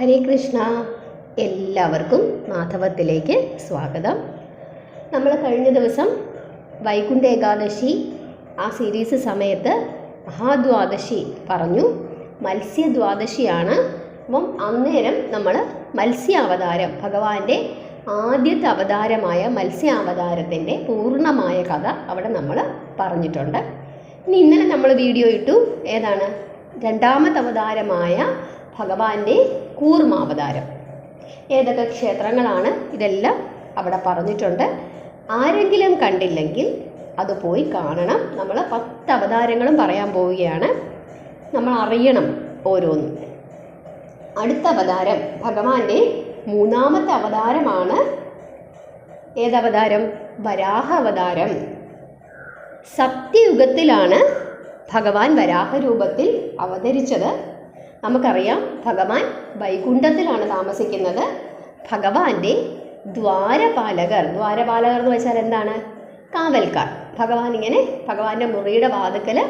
ഹരേ കൃഷ്ണ. എല്ലാവർക്കും മാധവത്തിലേക്ക് സ്വാഗതം. നമ്മൾ കഴിഞ്ഞ ദിവസം വൈകുണ്ഠ ഏകാദശി ആ സീരീസ് സമയത്ത് മഹാദ്വാദശി പറഞ്ഞു. മത്സ്യദ്വാദശിയാണ്. അപ്പം അന്നേരം നമ്മൾ മത്സ്യാവതാരം ഭഗവാന്റെ ആദ്യത്തെ അവതാരമായ മത്സ്യാവതാരത്തിന്റെ പൂർണമായ കഥ അവിടെ നമ്മൾ പറഞ്ഞിട്ടുണ്ട്. ഇനി ഇന്നലെ നമ്മൾ വീഡിയോ ഇട്ടു. ഏതാണ്? രണ്ടാമത്തെ അവതാരമായ ഭഗവാന്റെ കൂർമാവതാരം. ഏതൊക്കെ ക്ഷേത്രങ്ങളാണ് ഇതെല്ലാം അവിടെ പറഞ്ഞിട്ടുണ്ട്. ആരെങ്കിലും കണ്ടില്ലെങ്കിൽ അത് പോയി കാണണം. നമ്മൾ പത്ത് അവതാരങ്ങളും പറയാൻ പോവുകയാണ്. നമ്മൾ അറിയണം ഓരോന്ന്. അടുത്ത അവതാരം ഭഗവാന്റെ മൂന്നാമത്തെ അവതാരമാണ്. ഏതവതാരം? വരാഹ അവതാരം സത്യയുഗത്തിലാണ് ഭഗവാൻ വരാഹ രൂപത്തിൽ അവതരിച്ചത്. നമുക്കറിയാം ഭഗവാൻ വൈകുണ്ഠത്തിലാണ് താമസിക്കുന്നത്. ഭഗവാന്റെ ദ്വാരപാലകർ. ദ്വാരപാലകർ എന്ന് വെച്ചാൽ എന്താണ്? കാവൽക്കാർ. ഭഗവാൻ ഇങ്ങനെ ഭഗവാന്റെ മുറിയുടെ വാതുക്കൽ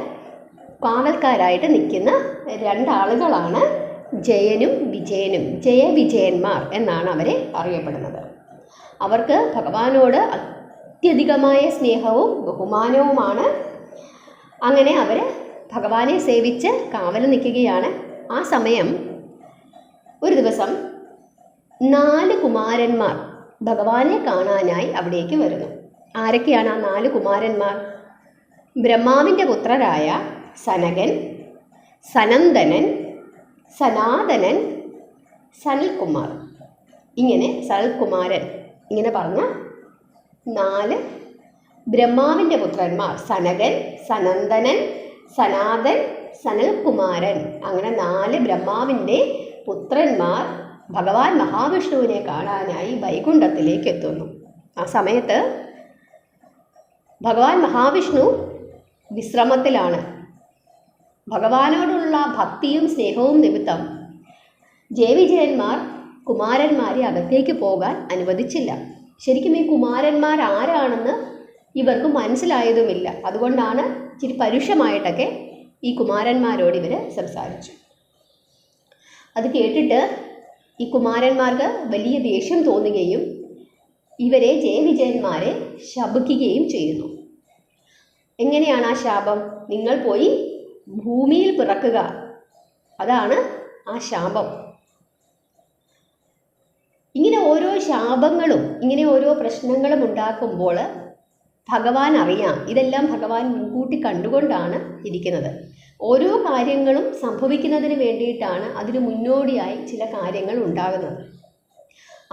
കാവൽക്കാരായിട്ട് നിൽക്കുന്ന രണ്ടാളുകളാണ് ജയനും വിജയനും. ജയവിജയന്മാർ എന്നാണ് അവരെ അറിയപ്പെടുന്നത്. അവർക്ക് ഭഗവാനോട് അത്യധികമായ സ്നേഹവും ബഹുമാനവുമാണ്. അങ്ങനെ അവർ ഭഗവാനെ സേവിച്ച് കാവൽ നിൽക്കുകയാണ്. ആ സമയം ഒരു ദിവസം നാല് കുമാരന്മാർ ഭഗവാനെ കാണാനായി അവിടേക്ക് വരുന്നു. ആരൊക്കെയാണ് ആ നാല് കുമാരന്മാർ? ബ്രഹ്മാവിന്റെ പുത്രരായ സനകൻ സനന്ദനൻ സനാതനൻ സനൽകുമാർ. ഇങ്ങനെ സനൽകുമാരൻ ഇങ്ങനെ പറഞ്ഞ നാല് ബ്രഹ്മാവിന്റെ പുത്രന്മാർ സനകൻ സനന്ദനൻ സനാതൻ സനൽകുമാരൻ. അങ്ങനെ നാല് ബ്രഹ്മാവിന്റെ പുത്രന്മാർ ഭഗവാൻ മഹാവിഷ്ണുവിനെ കാണാനായി വൈകുണ്ഠത്തിലേക്ക് എത്തുന്നു. ആ സമയത്ത് ഭഗവാൻ മഹാവിഷ്ണു വിശ്രമത്തിലാണ്. ഭഗവാനോടുള്ള ഭക്തിയും സ്നേഹവും നിമിത്തം ജയവിജയന്മാർ കുമാരന്മാരെ അകത്തേക്ക് പോകാൻ അനുവദിച്ചില്ല. ശരിക്കും ഈ കുമാരന്മാർ ആരാണെന്ന് ഇവർക്ക് മനസ്സിലായതുമില്ല. അതുകൊണ്ടാണ് ഇച്ചിരി പരുഷമായിട്ടൊക്കെ ഈ കുമാരന്മാരോട് ഇവർ സംസാരിച്ചു. അത് കേട്ടിട്ട് ഈ കുമാരന്മാർക്ക് വലിയ ദേഷ്യം തോന്നുകയും ഇവരെ ജയവിജയന്മാരെ ശപിക്കുകയും ചെയ്യുന്നു. എങ്ങനെയാണ് ആ ശാപം? നിങ്ങൾ പോയി ഭൂമിയിൽ പിറക്കുക. അതാണ് ആ ശാപം. ഇങ്ങനെ ഓരോ ശാപങ്ങളും ഇങ്ങനെ ഓരോ പ്രശ്നങ്ങളും ഉണ്ടാക്കുമ്പോൾ ഭഗവാൻ അറിയാം. ഇതെല്ലാം ഭഗവാൻ മുൻകൂട്ടി കണ്ടുകൊണ്ടാണ് ഇരിക്കുന്നത്. ഓരോ കാര്യങ്ങളും സംഭവിക്കുന്നതിന് വേണ്ടിയിട്ടാണ് അതിന് മുന്നോടിയായി ചില കാര്യങ്ങൾ ഉണ്ടാകുന്നത്.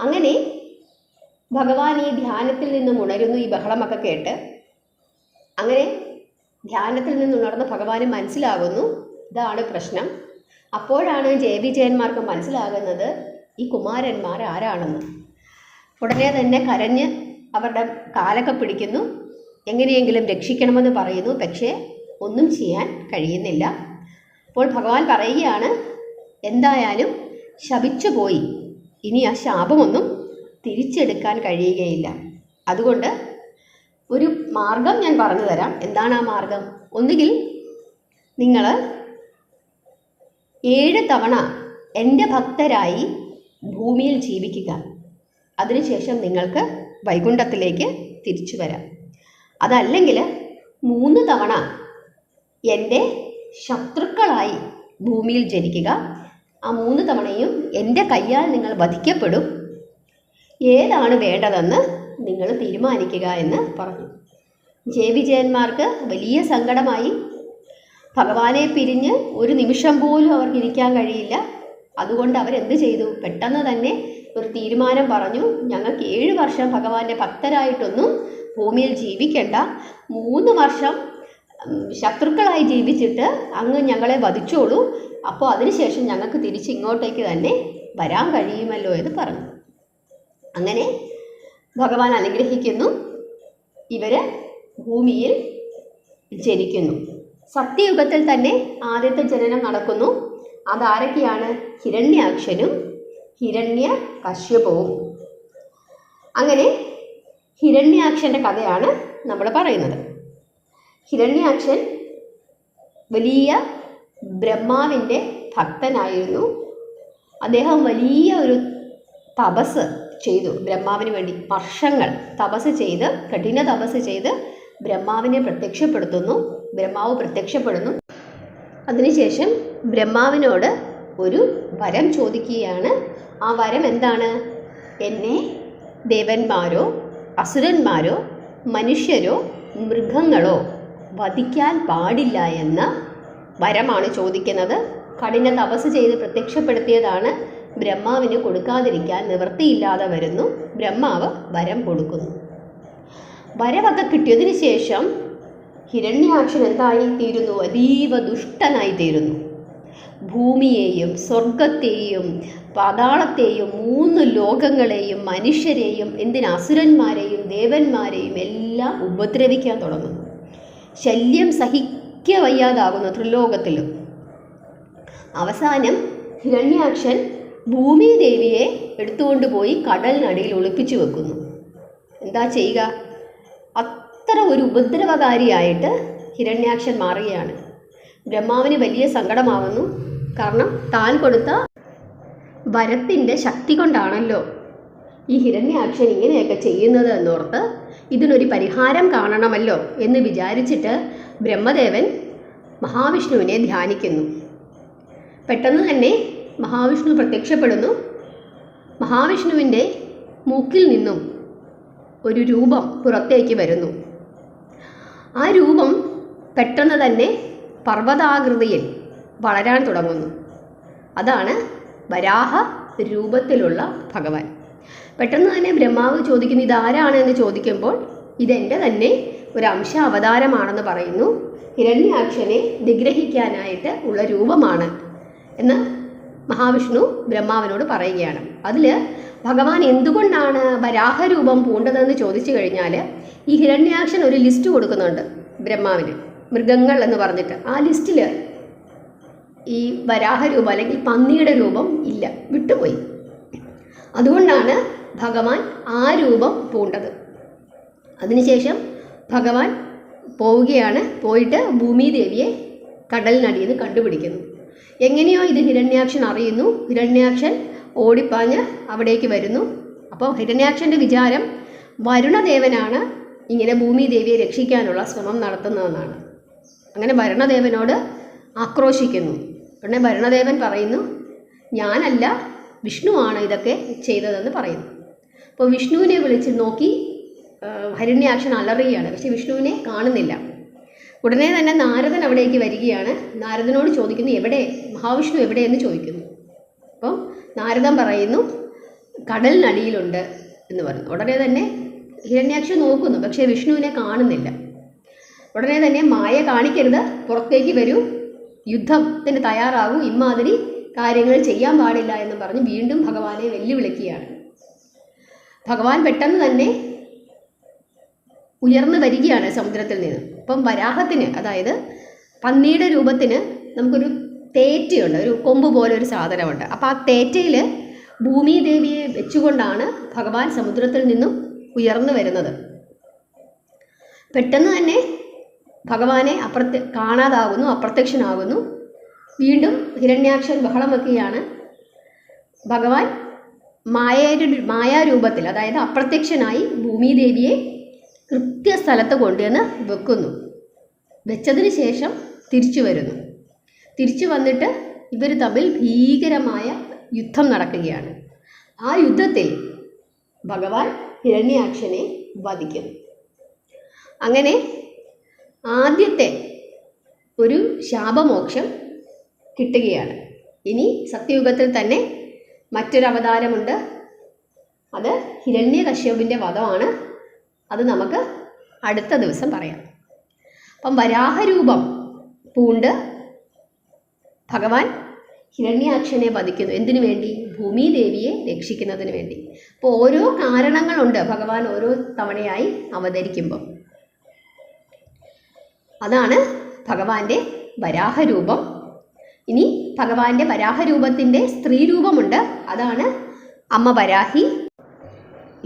അങ്ങനെ ഭഗവാൻ ഈ ധ്യാനത്തിൽ നിന്നും ഉണരുന്നു ഈ ബഹളമൊക്കെ കേട്ട്. അങ്ങനെ ധ്യാനത്തിൽ നിന്ന് ഉണർന്ന് ഭഗവാന് മനസ്സിലാകുന്നു. ഇതാണ് പ്രശ്നം. അപ്പോഴാണ് ജയവിജയന്മാർക്ക് മനസ്സിലാകുന്നത് ഈ കുമാരന്മാർ ആരാണെന്ന്. ഉടനെ തന്നെ കരഞ്ഞ് അവരുടെ കാലൊക്കെ പിടിക്കുന്നു. എങ്ങനെയെങ്കിലും രക്ഷിക്കണമെന്ന് പറയുന്നു. പക്ഷേ ഒന്നും ചെയ്യാൻ കഴിയുന്നില്ല. അപ്പോൾ ഭഗവാൻ പറയുകയാണ് എന്തായാലും ശപിച്ചു പോയി ഇനി ആ ശാപമൊന്നും തിരിച്ചെടുക്കാൻ കഴിയുകയില്ല. അതുകൊണ്ട് ഒരു മാർഗം ഞാൻ പറഞ്ഞു തരാം. എന്താണ് ആ മാർഗം? ഒന്നുകിൽ നിങ്ങൾ ഏഴ് തവണ എന്റെ ഭക്തരായി ഭൂമിയിൽ ജീവിക്കുക. അതിനുശേഷം നിങ്ങൾക്ക് വൈകുണ്ഠത്തിലേക്ക് തിരിച്ചു വരാം. അതല്ലെങ്കിൽ മൂന്ന് തവണ എന്റെ ശത്രുക്കളായി ഭൂമിയിൽ ജനിക്കുക. ആ മൂന്ന് തവണയും എന്റെ കയ്യാൽ നിങ്ങൾ വധിക്കപ്പെടും. ഏതാണ് വേണ്ടതെന്ന് നിങ്ങൾ തീരുമാനിക്കുക എന്ന് പറഞ്ഞു. ജയവിജയന്മാർക്ക് വലിയ സങ്കടമായി. ഭഗവാനെ പിരിഞ്ഞ് ഒരു നിമിഷം പോലും അവർക്ക് ഇരിക്കാൻ കഴിയില്ല. അതുകൊണ്ട് അവരെന്ത് ചെയ്തു? പെട്ടെന്ന് തന്നെ ഒരു തീരുമാനം പറഞ്ഞു. ഞങ്ങൾക്ക് ഏഴ് വർഷം ഭഗവാന്റെ ഭക്തരായിട്ടൊന്നും ഭൂമിയിൽ ജീവിക്കേണ്ട മൂന്ന് വർഷം ശത്രുക്കളായി ജീവിച്ചിട്ട് അങ്ങ് ഞങ്ങളെ വധിച്ചോളൂ. അപ്പോൾ അതിനുശേഷം ഞങ്ങൾക്ക് തിരിച്ച് ഇങ്ങോട്ടേക്ക് തന്നെ വരാൻ കഴിയുമല്ലോ എന്ന് പറഞ്ഞു. അങ്ങനെ ഭഗവാൻ അനുഗ്രഹിക്കുന്നു. ഇവർ ഭൂമിയിൽ ജനിക്കുന്നു. സത്യയുഗത്തിൽ തന്നെ ആദ്യത്തെ ജനനം നടക്കുന്നു. അതാരൊക്കെയാണ്? ഹിരണ്യാക്ഷനും ഹിരണ്യ കശ്യപവും. അങ്ങനെ ഹിരണ്യാക്ഷന്റെ കഥയാണ് നമ്മൾ പറയുന്നത്. ഹിരണ്യാക്ഷൻ വലിയ ബ്രഹ്മാവിന്റെ ഭക്തനായിരുന്നു. അദ്ദേഹം വലിയ ഒരു തപസ് ചെയ്തു. ബ്രഹ്മാവിന് വേണ്ടി വർഷങ്ങൾ തപസ് ചെയ്ത് കഠിന തപസ് ചെയ്ത് ബ്രഹ്മാവിനെ പ്രത്യക്ഷപ്പെടുത്തുന്നു. ബ്രഹ്മാവ് പ്രത്യക്ഷപ്പെടുന്നു. അതിനുശേഷം ബ്രഹ്മാവിനോട് ഒരു വരം ചോദിക്കുകയാണ്. ആ വരം എന്താണ്? എന്നെ ദേവന്മാരോ അസുരന്മാരോ മനുഷ്യരോ മൃഗങ്ങളോ വധിക്കാൻ പാടില്ല എന്ന വരമാണ് ചോദിക്കുന്നത്. കഠിന തപസ് ചെയ്ത് പ്രത്യക്ഷപ്പെടുത്തിയതാണ്. ബ്രഹ്മാവിന് കൊടുക്കാതിരിക്കാൻ നിവൃത്തിയില്ലാതെ വരുന്നു. ബ്രഹ്മാവ് വരം കൊടുക്കുന്നു. വരമൊക്കെ കിട്ടിയതിന് ശേഷം ഹിരണ്യാക്ഷൻ എന്തായി തീരുന്നു അതീവ ദുഷ്ടനായി തീരുന്നു ഭൂമിയെയും സ്വർഗത്തെയും പാതാളത്തെയും മൂന്ന് ലോകങ്ങളെയും മനുഷ്യരെയും എന്തിന് അസുരന്മാരെയും ദേവന്മാരെയും എല്ലാം ഉപദ്രവിക്കാൻ തുടങ്ങുന്നു. ശല്യം സഹിക്ക വയ്യാതാകുന്നു ത്രിലോകത്തിലും. അവസാനം ഹിരണ്യാക്ഷൻ ഭൂമി ദേവിയെ എടുത്തുകൊണ്ട് പോയി കടലിനടിയിൽ ഒളിപ്പിച്ചു വെക്കുന്നു. എന്താ ചെയ്യുക? അത്ര ഒരു ഉപദ്രവകാരിയായിട്ട് ഹിരണ്യാക്ഷൻ മാറുകയാണ്. ബ്രഹ്മാവിന് വലിയ സങ്കടമാവുന്നു. കാരണം താൻ കൊടുത്ത വരത്തിന്റെ ശക്തി കൊണ്ടാണല്ലോ ഈ ഹിരണ്യാക്ഷൻ ഇങ്ങനെയൊക്കെ ചെയ്യുന്നത് എന്നോർത്ത് ഇതിനൊരു പരിഹാരം കാണണമല്ലോ എന്ന് വിചാരിച്ചിട്ട് ബ്രഹ്മദേവൻ മഹാവിഷ്ണുവിനെ ധ്യാനിക്കുന്നു. പെട്ടെന്ന് തന്നെ മഹാവിഷ്ണു പ്രത്യക്ഷപ്പെടുന്നു. മഹാവിഷ്ണുവിന്റെ മൂക്കിൽ നിന്നും ഒരു രൂപം പുറത്തേക്ക് വരുന്നു. ആ രൂപം പെട്ടെന്ന് തന്നെ പർവതാകൃതിയിൽ വളരാൻ തുടങ്ങുന്നു. അതാണ് വരാഹ രൂപത്തിലുള്ള ഭഗവാൻ. പെട്ടെന്ന് തന്നെ ബ്രഹ്മാവ് ചോദിക്കുന്നു ഇതാരാണ്? എന്ന് ചോദിക്കുമ്പോൾ ഇതെന്റെ തന്നെ ഒരു അംശ അവതാരമാണെന്ന് പറയുന്നു. ഹിരണ്യാക്ഷനെ നിഗ്രഹിക്കാനായിട്ട് ഉള്ള രൂപമാണ്. എന്ന് മഹാവിഷ്ണു ബ്രഹ്മാവിനോട് പറയുകയാണ്. അതിൽ ഭഗവാൻ എന്തുകൊണ്ടാണ് വരാഹരൂപം പൂണ്ടതെന്ന് ചോദിച്ചു കഴിഞ്ഞാൽ ഈ ഹിരണ്യാക്ഷൻ ഒരു ലിസ്റ്റ് കൊടുക്കുന്നുണ്ട് ബ്രഹ്മാവിന്. മൃഗങ്ങൾ എന്ന് പറഞ്ഞിട്ട് ആ ലിസ്റ്റിൽ ഈ വരാഹ വരാഹരൂപം അല്ലെങ്കിൽ പന്നിയുടെ രൂപം ഇല്ല വിട്ടുപോയി. അതുകൊണ്ടാണ് ഭഗവാൻ ആ രൂപം പൂണ്ടത്. അതിനുശേഷം ഭഗവാൻ പോവുകയാണ് പോയിട്ട് ഭൂമിദേവിയെ കടലിനടിയിൽ നിന്ന് കണ്ടുപിടിക്കുന്നു. എങ്ങനെയോ ഇത് ഹിരണ്യാക്ഷൻ അറിയുന്നു. ഹിരണ്യാക്ഷൻ ഓടിപ്പാഞ്ഞ് അവിടേക്ക് വരുന്നു. അപ്പോൾ ഹിരണ്യാക്ഷന്റെ വിചാരം വരുണദേവനാണ് ഇങ്ങനെ ഭൂമിദേവിയെ രക്ഷിക്കാനുള്ള ശ്രമം നടത്തുന്നതെന്നാണ്. അങ്ങനെ ഭരണദേവനോട് ആക്രോശിക്കുന്നു. ഉടനെ ഭരണദേവൻ പറയുന്നു ഞാനല്ല വിഷ്ണുവാണ് ഇതൊക്കെ ചെയ്തതെന്ന് പറയുന്നു. അപ്പോൾ വിഷ്ണുവിനെ വിളിച്ച് നോക്കി ഹരിണ്യാക്ഷൻ അലറുകയാണ് പക്ഷെ വിഷ്ണുവിനെ കാണുന്നില്ല. ഉടനെ തന്നെ നാരദൻ അവിടേക്ക് വരികയാണ്. നാരദനോട് ചോദിക്കുന്നു എവിടെ മഹാവിഷ്ണു എവിടെയെന്ന് ചോദിക്കുന്നു. അപ്പം നാരദൻ പറയുന്നു കടലിനടിയിലുണ്ട് എന്ന് പറഞ്ഞു. ഉടനെ തന്നെ ഹിരണ്യാക്ഷൻ നോക്കുന്നു പക്ഷേ വിഷ്ണുവിനെ കാണുന്നില്ല. ഉടനെ തന്നെ മായ കാണിക്കരുത്. പുറത്തേക്ക് വരൂ. യുദ്ധത്തിന് തയ്യാറാകൂ. ഇമാതിരി കാര്യങ്ങൾ ചെയ്യാൻ പാടില്ല എന്ന് പറഞ്ഞ് വീണ്ടും ഭഗവാനെ വെല്ലുവിളിക്കുകയാണ്. ഭഗവാൻ പെട്ടെന്ന് തന്നെ ഉയർന്നു വരികയാണ് സമുദ്രത്തിൽ നിന്ന്. അപ്പം വരാഹത്തിന് അതായത് പന്നിയുടെ രൂപത്തിന് നമുക്കൊരു തേറ്റയുണ്ട്. ഒരു കൊമ്പ് പോലെ ഒരു സാധനമുണ്ട്. അപ്പോൾ ആ തേറ്റയിൽ ഭൂമിദേവിയെ വെച്ചുകൊണ്ടാണ് ഭഗവാൻ സമുദ്രത്തിൽ നിന്നും ഉയർന്നു വരുന്നത്. പെട്ടെന്ന് തന്നെ ഭഗവാനെ അപ്രത്യ കാണാതാകുന്നു അപ്രത്യക്ഷനാകുന്നു. വീണ്ടും ഹിരണ്യാക്ഷൻ ബഹളമൊക്കെയാണ്. ഭഗവാൻ മായയുടെ മായാരൂപത്തിൽ അതായത് അപ്രത്യക്ഷനായി ഭൂമിദേവിയെ കൃത്യസ്ഥലത്ത് കൊണ്ടുവന്ന് വെക്കുന്നു. വെച്ചതിന് ശേഷം തിരിച്ചു വരുന്നു. തിരിച്ചു വന്നിട്ട് ഇവർ തമ്മിൽ ഭീകരമായ യുദ്ധം നടക്കുകയാണ്. ആ യുദ്ധത്തിൽ ഭഗവാൻ ഹിരണ്യാക്ഷനെ വധിക്കുന്നു. അങ്ങനെ ആദ്യത്തെ ഒരു ശാപമോക്ഷം കിട്ടുകയാണ്. ഇനി സത്യയുഗത്തിൽ തന്നെ മറ്റൊരു അവതാരമുണ്ട്. അത് ഹിരണ്യകശ്യപിന്റെ വധമാണ്. അത് നമുക്ക് അടുത്ത ദിവസം പറയാം. അപ്പം വരാഹരൂപം പൂണ്ട് ഭഗവാൻ ഹിരണ്യാക്ഷനെ വധിക്കുന്നു. എന്തിനു വേണ്ടി? ഭൂമിദേവിയെ രക്ഷിക്കുന്നതിന് വേണ്ടി. അപ്പോൾ ഓരോ കാരണങ്ങളുണ്ട് ഭഗവാൻ ഓരോ തവണയായി അവതരിക്കുമ്പോൾ അതാണ് ഭഗവാന്റെ വരാഹരൂപം. ഇനി ഭഗവാന്റെ വരാഹരൂപത്തിന്റെ സ്ത്രീരൂപമുണ്ട്. അതാണ് അമ്മ വരാഹി.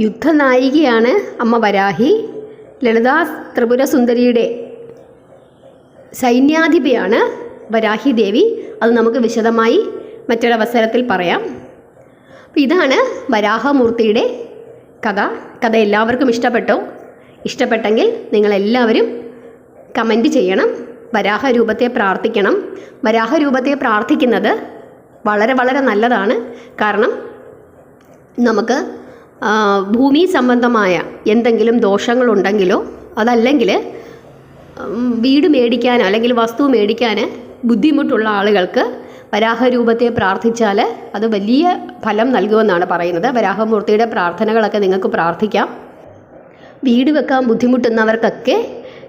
യുദ്ധനായികയാണ് അമ്മ വരാഹി. ലളിതാ ത്രിപുരസുന്ദരിയുടെ സൈന്യാധിപയാണ് വരാഹി ദേവി. അത് നമുക്ക് വിശദമായി മറ്റൊരവസരത്തിൽ പറയാം. അപ്പോൾ ഇതാണ് വരാഹമൂർത്തിയുടെ കഥ. കഥ എല്ലാവർക്കും ഇഷ്ടപ്പെട്ടോ? ഇഷ്ടപ്പെട്ടെങ്കിൽ നിങ്ങളെല്ലാവരും കമന്റ് ചെയ്യണം. വരാഹ രൂപത്തെ പ്രാർത്ഥിക്കണം. വരാഹ രൂപത്തെ പ്രാർത്ഥിക്കുന്നത് വളരെ വളരെ നല്ലതാണ്. കാരണം നമുക്ക് ഭൂമി സംബന്ധമായ എന്തെങ്കിലും ദോഷങ്ങളുണ്ടെങ്കിലോ അതല്ലെങ്കിൽ വീട് മേടിക്കാൻ അല്ലെങ്കിൽ വസ്തു മേടിക്കാൻ ബുദ്ധിമുട്ടുള്ള ആളുകൾക്ക് വരാഹരൂപത്തെ പ്രാർത്ഥിച്ചാൽ അത് വലിയ ഫലം നൽകുമെന്നാണ് പറയുന്നത്. വരാഹമൂർത്തിയുടെ പ്രാർത്ഥനകളൊക്കെ നിങ്ങൾക്ക് പ്രാർത്ഥിക്കാം. വീട് വെക്കാൻ ബുദ്ധിമുട്ടുന്നവർക്കൊക്കെ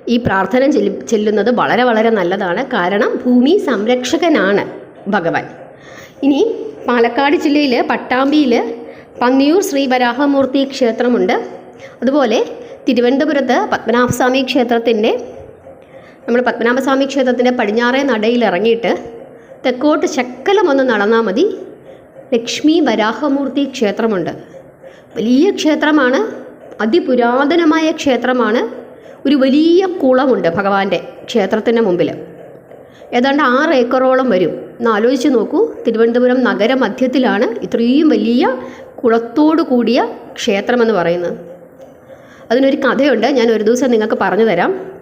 ഈ പ്രാർത്ഥന ചെല്ലു ചെല്ലുന്നത് വളരെ വളരെ നല്ലതാണ്. കാരണം ഭൂമി സംരക്ഷകനാണ് ഭഗവാൻ. ഇനി പാലക്കാട് ജില്ലയിൽ പട്ടാമ്പിയിൽ പന്നിയൂർ ശ്രീ വരാഹമൂർത്തി ക്ഷേത്രമുണ്ട്. അതുപോലെ തിരുവനന്തപുരത്ത് പത്മനാഭസ്വാമി ക്ഷേത്രത്തിന്റെ നമ്മൾ പത്മനാഭസ്വാമി ക്ഷേത്രത്തിന്റെ പടിഞ്ഞാറേ നടയിൽ ഇറങ്ങിയിട്ട് തെക്കോട്ട് ശക്കലം ഒന്ന് നടന്നാൽ മതി. ലക്ഷ്മി വരാഹമൂർത്തി ക്ഷേത്രമുണ്ട്. വലിയ ക്ഷേത്രമാണ്. അതിപുരാതനമായ ക്ഷേത്രമാണ്. ഒരു വലിയ കുളമുണ്ട് ഭഗവാന്റെ ക്ഷേത്രത്തിന് മുമ്പിൽ. ഏതാണ്ട് ആറ് ഏക്കറോളം വരും. ഒന്ന് ആലോചിച്ച് നോക്കൂ തിരുവനന്തപുരം നഗരമധ്യത്തിലാണ് ഇത്രയും വലിയ കുളത്തോടു കൂടിയ ക്ഷേത്രമെന്ന് പറയുന്നത്. അതിനൊരു കഥയുണ്ട് ഞാൻ ഒരു ദിവസം നിങ്ങൾക്ക് പറഞ്ഞു തരാം.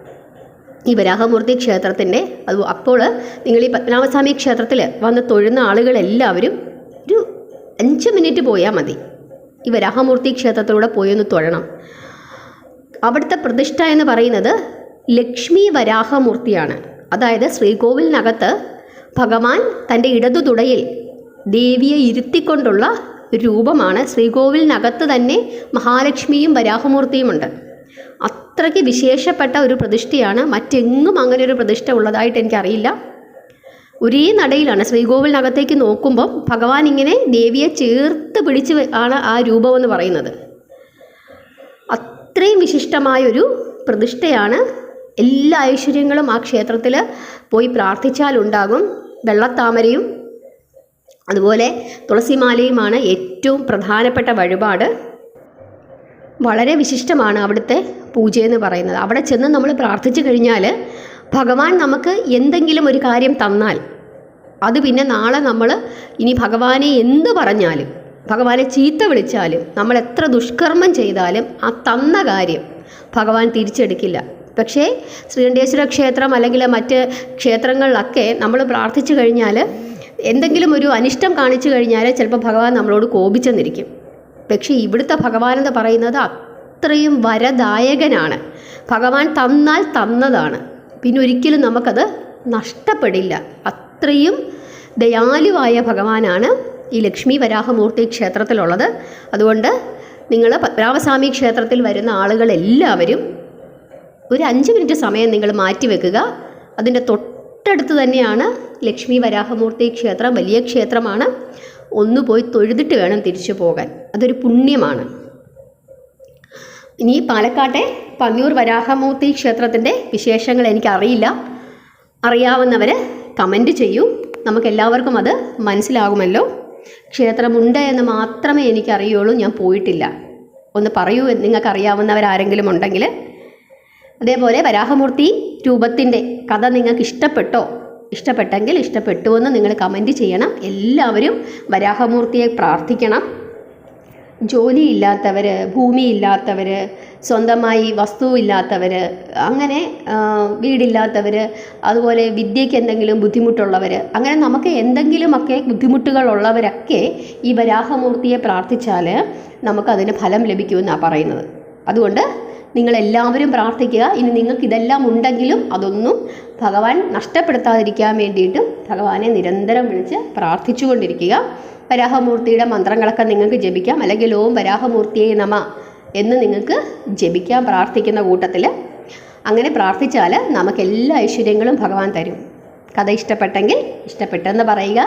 ഈ വരാഹമൂർത്തി ക്ഷേത്രത്തിന്റെ അത് അപ്പോൾ നിങ്ങൾ ഈ പത്മനാഭസ്വാമി ക്ഷേത്രത്തിൽ വന്ന് തൊഴുന്ന ആളുകളെല്ലാവരും ഒരു അഞ്ച് മിനിറ്റ് പോയാൽ മതി. ഈ വരാഹമൂർത്തി ക്ഷേത്രത്തിലൂടെ പോയി ഒന്ന് തൊഴണം. അവിടുത്തെ പ്രതിഷ്ഠ എന്ന് പറയുന്നത് ലക്ഷ്മി വരാഹമൂർത്തിയാണ്. അതായത് ശ്രീകോവിലിനകത്ത് ഭഗവാൻ തന്റെ ഇടതു തുടയിൽ ദേവിയെ ഇരുത്തിക്കൊണ്ടുള്ള രൂപമാണ്. ശ്രീകോവിലിനകത്ത് തന്നെ മഹാലക്ഷ്മിയും വരാഹമൂർത്തിയുമുണ്ട്. അത്രയ്ക്ക് വിശേഷപ്പെട്ട ഒരു പ്രതിഷ്ഠയാണ്. മറ്റെങ്ങും അങ്ങനെ ഒരു പ്രതിഷ്ഠ ഉള്ളതായിട്ട് എനിക്കറിയില്ല. ഒരേ നടയിലാണ് ശ്രീകോവിലിനകത്തേക്ക് നോക്കുമ്പം ഭഗവാൻ ഇങ്ങനെ ദേവിയെ ചേർത്ത് പിടിച്ച് ആണ് ആ രൂപമെന്ന് പറയുന്നത്. അത്രയും വിശിഷ്ടമായൊരു പ്രതിഷ്ഠയാണ്. എല്ലാ ഐശ്വര്യങ്ങളും ആ ക്ഷേത്രത്തിൽ പോയി പ്രാർത്ഥിച്ചാലുണ്ടാകും. വെള്ളത്താമരയും അതുപോലെ തുളസിമാലയുമാണ് ഏറ്റവും പ്രധാനപ്പെട്ട വഴിപാട്. വളരെ വിശിഷ്ടമാണ് അവിടുത്തെ പൂജയെന്ന് പറയുന്നത്. അവിടെ ചെന്ന് നമ്മൾ പ്രാർത്ഥിച്ചു കഴിഞ്ഞാൽ ഭഗവാൻ നമുക്ക് എന്തെങ്കിലും ഒരു കാര്യം തന്നാൽ അത് പിന്നെ നാളെ നമ്മൾ ഇനി ഭഗവാനെ എന്ത് പറഞ്ഞാലും ഭഗവാനെ ചീത്ത വിളിച്ചാലും നമ്മൾ എത്ര ദുഷ്കർമ്മം ചെയ്താലും ആ തന്ന കാര്യം ഭഗവാൻ തിരിച്ചെടുക്കില്ല. പക്ഷേ ശ്രീകണ്ഠേശ്വര ക്ഷേത്രം അല്ലെങ്കിൽ മറ്റ് ക്ഷേത്രങ്ങളിലൊക്കെ നമ്മൾ പ്രാർത്ഥിച്ചു കഴിഞ്ഞാൽ എന്തെങ്കിലും ഒരു അനിഷ്ടം കാണിച്ചു കഴിഞ്ഞാൽ ചിലപ്പോൾ ഭഗവാൻ നമ്മളോട് കോപിച്ചെന്നിരിക്കും. പക്ഷേ ഇവിടുത്തെ ഭഗവാൻ എന്ന് പറയുന്നത് അത്രയും വരദായകനാണ്. ഭഗവാൻ തന്നാൽ തന്നതാണ്. പിന്നെ ഒരിക്കലും നമുക്കത് നഷ്ടപ്പെടില്ല. അത്രയും ദയാലുവായ ഭഗവാനാണ് ഈ ലക്ഷ്മി വരാഹമൂർത്തി ക്ഷേത്രത്തിലുള്ളത്. അതുകൊണ്ട് നിങ്ങൾ പത്മനാഭസ്വാമി ക്ഷേത്രത്തിൽ വരുന്ന ആളുകളെല്ലാവരും ഒരു അഞ്ച് മിനിറ്റ് സമയം നിങ്ങൾ മാറ്റി വെക്കുക. അതിന്റെ തൊട്ടടുത്ത് തന്നെയാണ് ലക്ഷ്മി വരാഹമൂർത്തി ക്ഷേത്രം. വലിയ ക്ഷേത്രമാണ്. ഒന്ന് പോയി തൊഴുതിട്ട് വേണം തിരിച്ചു പോകാൻ. അതൊരു പുണ്യമാണ്. ഇനി പാലക്കാട്ടെ പന്നിയൂർ വരാഹമൂർത്തി ക്ഷേത്രത്തിന്റെ വിശേഷങ്ങൾ എനിക്കറിയില്ല. അറിയാവുന്നവർ കമന്റ് ചെയ്യൂ. നമുക്കെല്ലാവർക്കും അത് മനസ്സിലാകുമല്ലോ. ക്ഷേത്രമുണ്ട് എന്ന് മാത്രമേ എനിക്കറിയുള്ളൂ ഞാൻ പോയിട്ടില്ല. ഒന്ന് പറയൂ നിങ്ങൾക്കറിയാവുന്നവരാരെങ്കിലും ഉണ്ടെങ്കിൽ അതേപോലെ വരാഹമൂർത്തി രൂപത്തിന്റെ കഥ നിങ്ങൾക്ക് ഇഷ്ടപ്പെട്ടോ ഇഷ്ടപ്പെട്ടെങ്കിൽ ഇഷ്ടപ്പെട്ടുവെന്ന് നിങ്ങൾ കമന്റ് ചെയ്യണം. എല്ലാവരും വരാഹമൂർത്തിയെ പ്രാർത്ഥിക്കണം. ജോലിയില്ലാത്തവർ ഭൂമിയില്ലാത്തവർ സ്വന്തമായി വസ്തുവില്ലാത്തവർ അങ്ങനെ വീടില്ലാത്തവർ അതുപോലെ വിദ്യയ്ക്ക് എന്തെങ്കിലും ബുദ്ധിമുട്ടുള്ളവർ അങ്ങനെ നമുക്ക് എന്തെങ്കിലുമൊക്കെ ബുദ്ധിമുട്ടുകളുള്ളവരൊക്കെ ഈ വരാഹമൂർത്തിയെ പ്രാർത്ഥിച്ചാൽ നമുക്കതിന് ഫലം ലഭിക്കുമെന്നാണ് പറയുന്നത്. അതുകൊണ്ട് നിങ്ങളെല്ലാവരും പ്രാർത്ഥിക്കുക. ഇനി നിങ്ങൾക്ക് ഇതെല്ലാം ഉണ്ടെങ്കിലും അതൊന്നും ഭഗവാൻ നഷ്ടപ്പെടുത്താതിരിക്കാൻ വേണ്ടിയിട്ടും ഭഗവാനെ നിരന്തരം വിളിച്ച് പ്രാർത്ഥിച്ചുകൊണ്ടിരിക്കുക. വരാഹമൂർത്തിയുടെ മന്ത്രങ്ങളൊക്കെ നിങ്ങൾക്ക് ജപിക്കാം. അല്ലെങ്കിൽ ഓം വരാഹമൂർത്തിയെ നമ എന്ന് നിങ്ങൾക്ക് ജപിക്കാൻ പ്രാർത്ഥിക്കുന്ന കൂട്ടത്തിൽ അങ്ങനെ പ്രാർത്ഥിച്ചാൽ നമുക്ക് എല്ലാ ഐശ്വര്യങ്ങളും ഭഗവാൻ തരും. കഥ ഇഷ്ടപ്പെട്ടെങ്കിൽ ഇഷ്ടപ്പെട്ടെന്ന് പറയുക.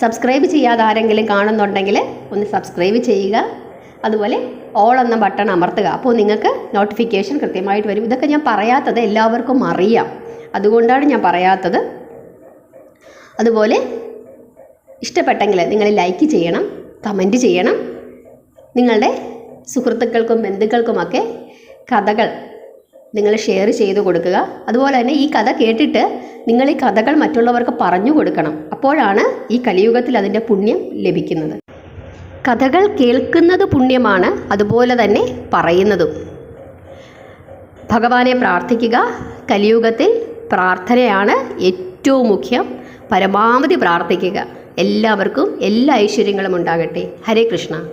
സബ്സ്ക്രൈബ് ചെയ്യാതെ ആരെങ്കിലും കാണുന്നുണ്ടെങ്കിൽ ഒന്ന് സബ്സ്ക്രൈബ് ചെയ്യുക. അതുപോലെ ഓൾ എന്ന ബട്ടൺ അമർത്തുക. അപ്പോൾ നിങ്ങൾക്ക് നോട്ടിഫിക്കേഷൻ കൃത്യമായിട്ട് വരും. ഇതൊക്കെ ഞാൻ പറയാത്തത് എല്ലാവർക്കും അറിയാം. അതുകൊണ്ടാണ് ഞാൻ പറയാത്തത്. അതുപോലെ ഇഷ്ടപ്പെട്ടെങ്കിൽ നിങ്ങൾ ലൈക്ക് ചെയ്യണം കമന്റ് ചെയ്യണം. നിങ്ങളുടെ സുഹൃത്തുക്കൾക്കും ബന്ധുക്കൾക്കുമൊക്കെ കഥകൾ നിങ്ങൾ ഷെയർ ചെയ്ത് കൊടുക്കുക. അതുപോലെ തന്നെ ഈ കഥ കേട്ടിട്ട് നിങ്ങൾ ഈ കഥകൾ മറ്റുള്ളവർക്ക് പറഞ്ഞു കൊടുക്കണം. അപ്പോഴാണ് ഈ കലിയുഗത്തിൽ അതിന്റെ പുണ്യം ലഭിക്കുന്നത്. കഥകൾ കേൾക്കുന്നത് പുണ്യമാണ്. അതുപോലെ തന്നെ പറയുന്നതും. ഭഗവാനെ പ്രാർത്ഥിക്കുക. കലിയുഗത്തിൽ പ്രാർത്ഥനയാണ് ഏറ്റവും മുഖ്യം. പരമാവധി പ്രാർത്ഥിക്കുക. എല്ലാവർക്കും എല്ലാ ഐശ്വര്യങ്ങളും ഉണ്ടാകട്ടെ. ഹരേ കൃഷ്ണ.